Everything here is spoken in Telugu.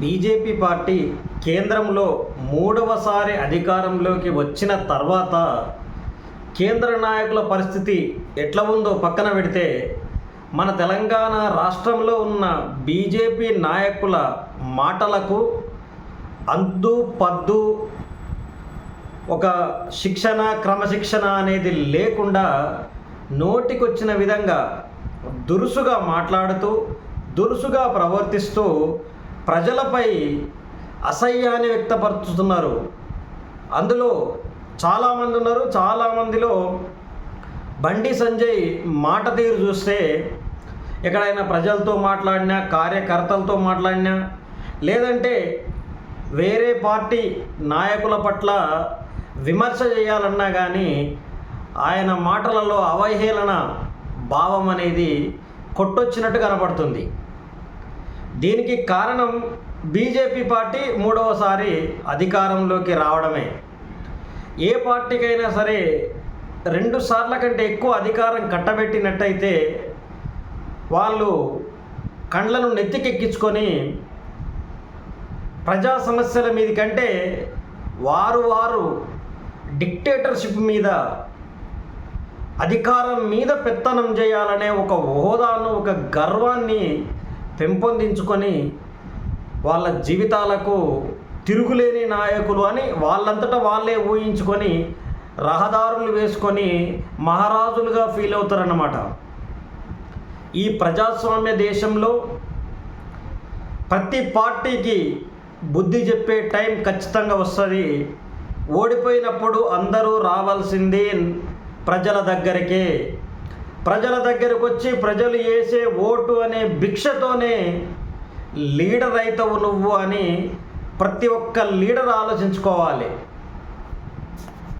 బీజేపీ పార్టీ కేంద్రంలో మూడవసారి అధికారంలోకి వచ్చిన తర్వాత కేంద్ర నాయకుల పరిస్థితి ఎట్లా ఉందో పక్కన పెడితే మన తెలంగాణ రాష్ట్రంలో ఉన్న బీజేపీ నాయకుల మాటలకు అందు పద్దు ఒక శిక్షణ క్రమశిక్షణ అనేది లేకుండా నోటికొచ్చిన విధంగా దురుసుగా మాట్లాడుతూ దురుసుగా ప్రవర్తిస్తూ ప్రజలపై అసహ్యాన్ని వ్యక్తపరుచుతున్నారు అందులో చాలామంది ఉన్నారు. చాలామందిలో బండి సంజయ్ మాట తీరు చూస్తే ఎక్కడైనా ప్రజలతో మాట్లాడినా కార్యకర్తలతో మాట్లాడినా లేదంటే వేరే పార్టీ నాయకుల పట్ల విమర్శ చేయాలన్నా కానీ ఆయన మాటలలో అవహేళన భావం అనేది కొట్టొచ్చినట్టు కనపడుతుంది. దీనికి కారణం బీజేపీ పార్టీ మూడవసారి అధికారంలోకి రావడమే. ఏ పార్టీకైనా సరే రెండు సార్ల కంటే ఎక్కువ అధికారం కట్టబెట్టినట్టయితే వాళ్ళు కండ్లను నెత్తికెక్కించుకొని ప్రజా సమస్యల మీద కంటే వారు వారు డిక్టేటర్షిప్ మీద అధికారం మీద పెత్తనం చేయాలనే ఒక హోదాను ఒక గర్వాన్ని పెంపొందించుకొని వాళ్ళ జీవితాలకు తిరుగులేని నాయకులు అని వాళ్ళంతటా వాళ్ళే ఊహించుకొని రహదారులు వేసుకొని మహారాజులుగా ఫీల్ అవుతారన్నమాట. ఈ ప్రజాస్వామ్య దేశంలో ప్రతి పార్టీకి బుద్ధి చెప్పే టైం ఖచ్చితంగా వస్తుంది. ఓడిపోయినప్పుడు అందరూ రావాల్సింది ప్రజల దగ్గరికే. ప్రజల దగ్గరకు వచ్చి ప్రజలు వేసే ఓటు అనే భిక్షతోనే లీడర్ అవుతావు నువ్వు అని ప్రతి ఒక్క లీడర్ ఆలోచించుకోవాలి.